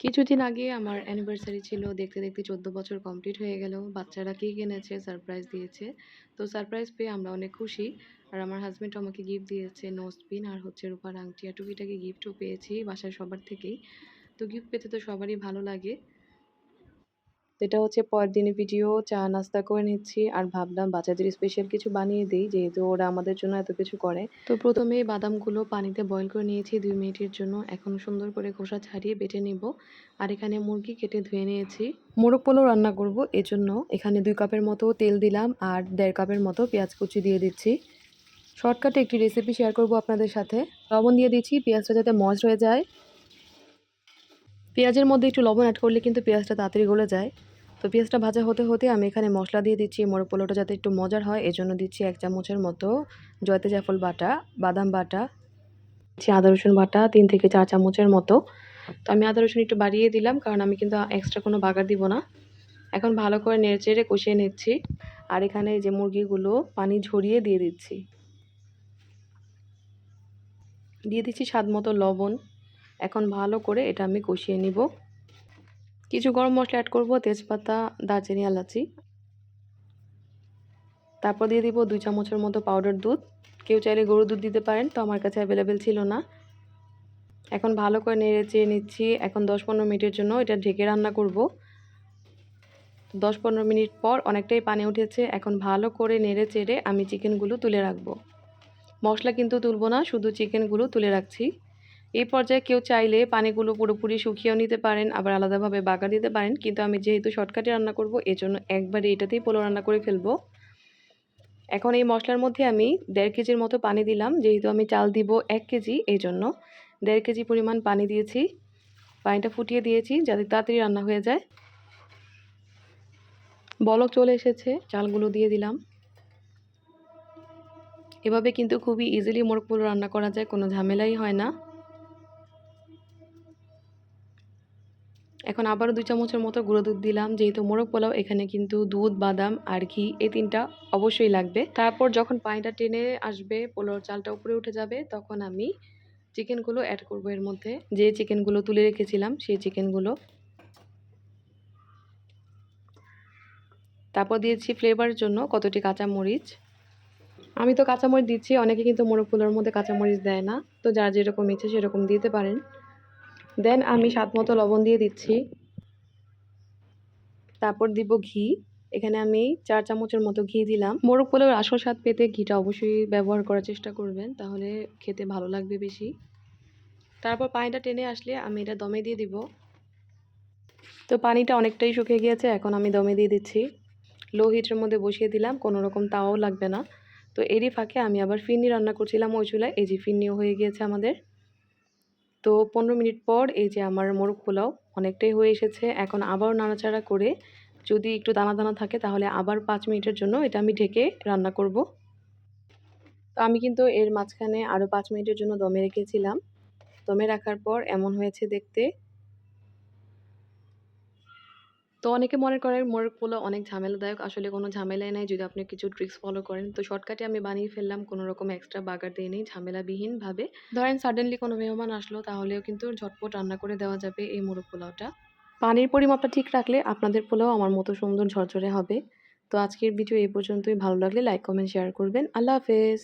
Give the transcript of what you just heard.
কিছুদিন আগে আমার অ্যানিভার্সারি ছিল, দেখতে দেখতে চোদ্দ বছর কমপ্লিট হয়ে গেল। বাচ্চারা কী কিনেছে সারপ্রাইজ দিয়েছে। তো সারপ্রাইজ পেয়ে আমরা অনেক খুশি। আর আমার হাজব্যান্ড আমাকে গিফট দিয়েছে নোজপিন আর হচ্ছে রূপার আংটি। আর টুকিটাকে গিফটও পেয়েছি বাসায় সবার থেকেই। তো গিফট পেতে তো সবারই ভালো লাগে। এটা হচ্ছে পরের দিনে ভিডিও চা, নাস্তা করে নিচ্ছি। আর ভাবলাম বাচ্চাদের স্পেশাল কিছু বানিয়ে দিই, যেহেতু ওরা আমাদের জন্য এত কিছু করে। তো প্রথমে বাদামগুলো পানিতে বয়ল করে নিয়েছি দুই মিনিটের জন্য। এখন সুন্দর করে খোসা ছাড়িয়ে বেটে নিব। আর এখানে মুরগি কেটে ধুয়ে নিয়েছি। মোরগ পোলাও রান্না করব এজন্য। এখানে দুই কাপের মতো তেল দিলাম আর দেড় কাপের মতো পেঁয়াজ কুচি দিয়ে দিচ্ছি। শর্টকাটে একটি রেসিপি শেয়ার করব আপনাদের সাথে। লবণ দিয়ে দিচ্ছি, পেঁয়াজটা যাতে মজ হয়ে যায়। পেঁয়াজের মধ্যে একটু লবণ অ্যাড করলে কিন্তু পেঁয়াজটা তাড়াতাড়ি গলে যায়। তো পেঁয়াজটা ভাজা হতে হতে আমি এখানে মশলা দিয়ে দিচ্ছি, মোরগ পোলাওটা যাতে একটু মজার হয়, এজন্য দিচ্ছি এক চামচের মতো জয়তে জাফল বাটা, বাদাম বাটা, দিচ্ছি আদা রসুন বাটা, তিন থেকে চার চামচের মতো। তো আমি আদা রসুন একটু বাড়িয়ে দিলাম, কারণ আমি কিন্তু এক্সট্রা কোনো বাগার দিব না। এখন ভালো করে নেড়ে চেড়ে কষিয়ে নিচ্ছি। আর এখানে যে মুরগিগুলো, পানি ঝরিয়ে দিয়ে দিচ্ছি। দিয়ে দিচ্ছি স্বাদ মতো লবণ। এখন ভালো করে এটা আমি কষিয়ে নিব। কিছু গরম মশলা অ্যাড করব, তেজপাতা, দারচিনি এলাচি। তারপর দিয়ে দিব দুই চামচের মতো পাউডার দুধ। কেউ চাইলে গরু দুধ দিতে পারেন, তো আমার কাছে অ্যাভেলেবেল ছিল না। এখন ভালো করে নেড়ে চেয়ে নিচ্ছি। এখন দশ পনেরো মিনিটের জন্য এটা ঢেকে রান্না করব। দশ পনেরো মিনিট পর অনেকটাই পানি উঠেছে। এখন ভালো করে নেড়ে চেড়ে আমি চিকেনগুলো তুলে রাখব। মশলা কিন্তু তুলবো না, শুধু চিকেনগুলো তুলে রাখছি। এই পর্যায়ে কেউ চাইলে পানিগুলো পুরোপুরি শুকিয়েও নিতে পারেন, আবার আলাদাভাবে বাগা দিতে পারেন। কিন্তু আমি যেহেতু শর্টকাটে রান্না করব, এজন্য একবারে এটাতেই পোলো রান্না করে ফেলব। এখন এই মশলার মধ্যে আমি দেড় কেজির মতো পানি দিলাম। যেহেতু আমি চাল দিব এক কেজি এই জন্য দেড় কেজি পরিমাণ পানি দিয়েছি। পানিটা ফুটিয়ে দিয়েছি যাতে তাড়াতাড়ি রান্না হয়ে যায়। বলক চলে এসেছে, চালগুলো দিয়ে দিলাম। এভাবে কিন্তু খুবই ইজিলি মোরগ পোলো রান্না করা যায়, কোনো ঝামেলাই হয় না। এখন আবারও দুই চামচের মতো গুঁড়ো দুধ দিলাম। যেহেতু মোরগ পোলাও, এখানে কিন্তু দুধ, বাদাম আর ঘি এই তিনটা অবশ্যই লাগবে। তারপর যখন পানিটা টেনে আসবে, পোলাওর চালটা উপরে উঠে যাবে, তখন আমি চিকেনগুলো অ্যাড করব এর মধ্যে। যে চিকেনগুলো তুলে রেখেছিলাম, সেই চিকেনগুলো। তারপর দিয়েছি ফ্লেভারের জন্য কতটি কাঁচা মরিচ আমি তো কাঁচামরিচ দিচ্ছি, অনেকে কিন্তু মোরগ পোলাওর মধ্যে কাঁচামরিচ দেয় না। তো যার যেরকম ইচ্ছে সেরকম দিতে পারেন। দেন আমি স্বাদ মতো লবণ দিয়ে দিচ্ছি। তারপর দিব ঘি। এখানে আমি চার চামচের মতো ঘি দিলাম। মোরগ পোলাওর আসল স্বাদ পেতে ঘিটা অবশ্যই ব্যবহার করার চেষ্টা করবেন, তাহলে খেতে ভালো লাগবে বেশি। তারপর পানিটা টেনে আসলে আমি এটা দমে দিয়ে দিব। তো পানিটা অনেকটাই শুকিয়ে গিয়েছে, এখন আমি দমে দিয়ে দিচ্ছি। লো হিটের মধ্যে বসিয়ে দিলাম, কোনো রকম তাও লাগবে না। তো এরই ফাঁকে আমি আবার ফিরনি রান্না করছিলাম ওই চুলায়, এই যে ফিরনিও হয়ে গিয়েছে আমাদের। তো পনেরো মিনিট পর এই যে আমার মোরগ পোলাও অনেকটাই হয়ে এসেছে। এখন আবার নাড়াচাড়া করে যদি একটু দানা দানা থাকে তাহলে আবার পাঁচ মিনিটের জন্য এটা আমি ঢেকে রান্না করব। তো আমি কিন্তু এর মাঝখানে আরও পাঁচ মিনিটের জন্য দমে রেখেছিলাম। দমে রাখার পর এমন হয়েছে দেখতে তো অনেকে মনে করেন মোরগ পোলাও অনেক ঝামেলাদায়ক, আসলে কোনো ঝামেলাই নাই। যদি আপনি কিছু ট্রিক্স ফলো করেন, তো শর্টকাটে আমি বানিয়ে ফেললাম, কোনো রকম এক্সট্রা বাগার দিয়ে নেই, ঝামেলাবিহীনভাবে। ধরেন সাডেনলি কোনো মেহমান আসলো, তাহলেও কিন্তু ঝটপট রান্না করে দেওয়া যাবে এই মোরগ পোলাওটা পানির পরিমাপটা ঠিক রাখলে আপনাদের পোলাও আমার মতো সুন্দর ঝরঝরে হবে। তো আজকের ভিডিও এই পর্যন্তই। ভালো লাগলে লাইক কমেন্ট শেয়ার করবেন। আল্লাহ হাফেজ!